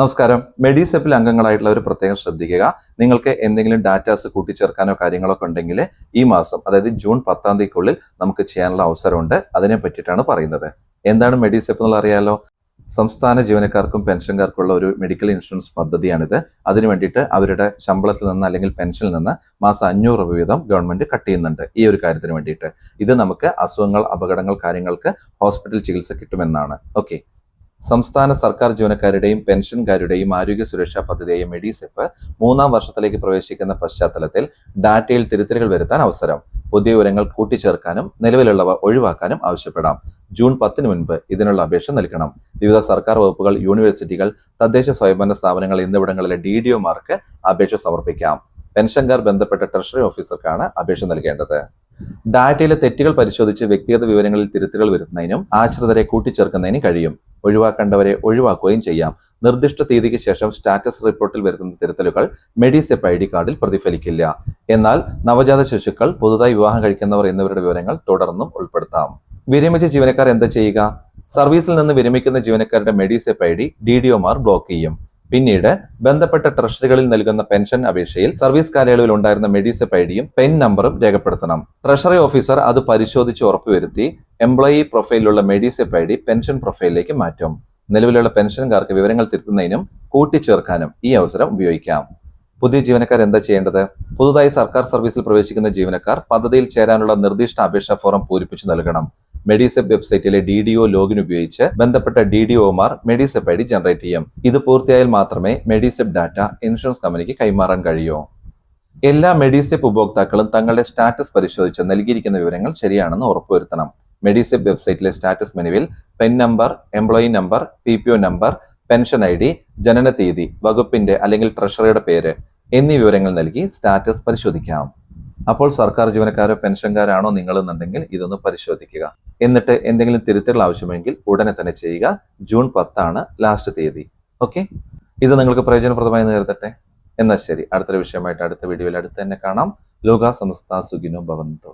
നമസ്കാരം. മെഡിസെപ്പിൽ അംഗങ്ങളായിട്ടുള്ളവർ പ്രത്യേകം ശ്രദ്ധിക്കുക. നിങ്ങൾക്ക് എന്തെങ്കിലും ഡാറ്റാസ് കൂട്ടിച്ചേർക്കാനോ കാര്യങ്ങളൊക്കെ ഉണ്ടെങ്കിൽ ഈ മാസം അതായത് ജൂൺ പത്താം തീയതിക്കുള്ളിൽ നമുക്ക് ചെയ്യാനുള്ള അവസരമുണ്ട്. അതിനെ പറ്റിയിട്ടാണ് പറയുന്നത്. എന്താണ് മെഡിസെപ്പ് എന്നുള്ള അറിയാലോ? സംസ്ഥാന ജീവനക്കാർക്കും പെൻഷൻകാർക്കുള്ള ഒരു മെഡിക്കൽ ഇൻഷുറൻസ് പദ്ധതിയാണിത്. അതിനു വേണ്ടിയിട്ട് അവരുടെ ശമ്പളത്തിൽ നിന്ന് അല്ലെങ്കിൽ പെൻഷനിൽ നിന്ന് മാസം അഞ്ഞൂറ് രൂപ വീതം ഗവൺമെന്റ് കട്ട് ചെയ്യുന്നുണ്ട് ഈ ഒരു കാര്യത്തിന് വേണ്ടിയിട്ട്. ഇത് നമുക്ക് അസുഖങ്ങൾ അപകടങ്ങൾ കാര്യങ്ങൾക്ക് ഹോസ്പിറ്റൽ ചികിത്സ കിട്ടുമെന്നാണ്. ഓക്കെ സംസ്ഥാന സർക്കാർ ജീവനക്കാരുടെയും പെൻഷൻകാരുടെയും ആരോഗ്യ സുരക്ഷാ പദ്ധതിയായ മെഡിസെപ്പ് മൂന്നാം വർഷത്തിലേക്ക് പ്രവേശിക്കുന്ന പശ്ചാത്തലത്തിൽ ഡാറ്റയിൽ തിരുത്തലുകൾ വരുത്താൻ അവസരം. പുതിയ വിവരങ്ങൾ കൂട്ടിച്ചേർക്കാനും നിലവിലുള്ളവ ഒഴിവാക്കാനും ആവശ്യപ്പെടാം. ജൂൺ പത്തിന് മുൻപ് ഇതിനുള്ള അപേക്ഷ നൽകണം. വിവിധ സർക്കാർ വകുപ്പുകൾ യൂണിവേഴ്സിറ്റികൾ തദ്ദേശ സ്വയംഭരണ സ്ഥാപനങ്ങൾ എന്നിവിടങ്ങളിലെ ഡി ഡി ഒമാർക്ക് അപേക്ഷ സമർപ്പിക്കാം. പെൻഷൻകാർ ബന്ധപ്പെട്ട ട്രഷറി ഓഫീസർക്കാണ് അപേക്ഷ നൽകേണ്ടത്. ഡാറ്റയിലെ തെറ്റുകൾ പരിശോധിച്ച് വ്യക്തിഗത വിവരങ്ങളിൽ തിരുത്തുകൾ വരുത്തുന്നതിനും ആശ്രിതരെ കൂട്ടിച്ചേർക്കുന്നതിനും കഴിയും. ഒഴിവാക്കേണ്ടവരെ ഒഴിവാക്കുകയും ചെയ്യാം. നിർദ്ദിഷ്ട തീയതിക്ക് ശേഷം സ്റ്റാറ്റസ് റിപ്പോർട്ടിൽ വരുത്തുന്ന തിരുത്തലുകൾ മെഡിസെപ്പ് ഐ ഡി കാർഡിൽ പ്രതിഫലിക്കില്ല. എന്നാൽ നവജാത ശിശുക്കൾ പുതുതായി വിവാഹം കഴിക്കുന്നവർ എന്നിവരുടെ വിവരങ്ങൾ തുടർന്നും ഉൾപ്പെടുത്താം. വിരമിച്ച ജീവനക്കാർ എന്താ ചെയ്യുക? സർവീസിൽ നിന്ന് വിരമിക്കുന്ന ജീവനക്കാരുടെ Medisep I D D block ചെയ്യും. പിന്നീട് ബന്ധപ്പെട്ട ട്രഷറികളിൽ നൽകുന്ന പെൻഷൻ അപേക്ഷയിൽ സർവീസ് കാലയളവിൽ ഉണ്ടായിരുന്ന മെഡിസെപ്പ് ഐ ഡിയും പെൻ നമ്പറും രേഖപ്പെടുത്തണം. ട്രഷറി ഓഫീസർ അത് പരിശോധിച്ച് ഉറപ്പുവരുത്തി എംപ്ലോയി പ്രൊഫൈലിലുള്ള മെഡിസെപ്പ് ഐ ഡി പെൻഷൻ പ്രൊഫൈലിലേക്ക് മാറ്റും. നിലവിലുള്ള പെൻഷൻകാർക്ക് വിവരങ്ങൾ തിരുത്തുന്നതിനും കൂട്ടിച്ചേർക്കാനും ഈ അവസരം ഉപയോഗിക്കാം. പുതിയ ജീവനക്കാർ എന്താ ചെയ്യേണ്ടത്? പുതുതായി സർക്കാർ സർവീസിൽ പ്രവേശിക്കുന്ന ജീവനക്കാർ പദ്ധതിയിൽ ചേരാനുള്ള നിർദ്ദിഷ്ട അപേക്ഷാ ഫോറം പൂരിപ്പിച്ചു നൽകണം. മെഡിസെപ്പ് വെബ്സൈറ്റിലെ ഡി ഡി ഒ ലോഗിൻ ഉപയോഗിച്ച് ബന്ധപ്പെട്ട ഡി ഡി ഒമാർ മെഡിസെപ്പ് ഐ ഡി ജനറേറ്റ് ചെയ്യും. ഇത് പൂർത്തിയായാൽ മാത്രമേ മെഡിസെപ്പ് ഡാറ്റ ഇൻഷുറൻസ് കമ്പനിക്ക് കൈമാറാൻ കഴിയൂ. എല്ലാ മെഡിസെപ്പ് ഉപഭോക്താക്കളും തങ്ങളുടെ സ്റ്റാറ്റസ് പരിശോധിച്ച് നൽകിയിരിക്കുന്ന വിവരങ്ങൾ ശരിയാണെന്ന് ഉറപ്പുവരുത്തണം. മെഡിസെപ്പ് വെബ്സൈറ്റിലെ സ്റ്റാറ്റസ് മെനുവിൽ PEN number employee number P P O number pension I D ജനന തീയതി വകുപ്പിന്റെ അല്ലെങ്കിൽ ട്രഷറിയുടെ പേര് എന്നീ വിവരങ്ങൾ നൽകി സ്റ്റാറ്റസ് പരിശോധിക്കാം. അപ്പോൾ സർക്കാർ ജീവനക്കാരോ പെൻഷൻകാരാണോ നിങ്ങളെന്നുണ്ടെങ്കിൽ ഇതൊന്ന് പരിശോധിക്കുക. എന്നിട്ട് എന്തെങ്കിലും തിരുത്തലുകൾ ആവശ്യമെങ്കിൽ ഉടനെ തന്നെ ചെയ്യുക. ജൂൺ പത്താണ് ലാസ്റ്റ് തീയതി. ഓക്കെ ഇത് നിങ്ങൾക്ക് പ്രയോജനപ്രദമായി നേരിടട്ടെ എന്നാൽ ശരി. അടുത്തൊരു വിഷയമായിട്ട് അടുത്ത വീഡിയോയിൽ അടുത്ത് തന്നെ കാണാം. ലോക സമസ്ത സുഖിനോ ഭവന്തോ.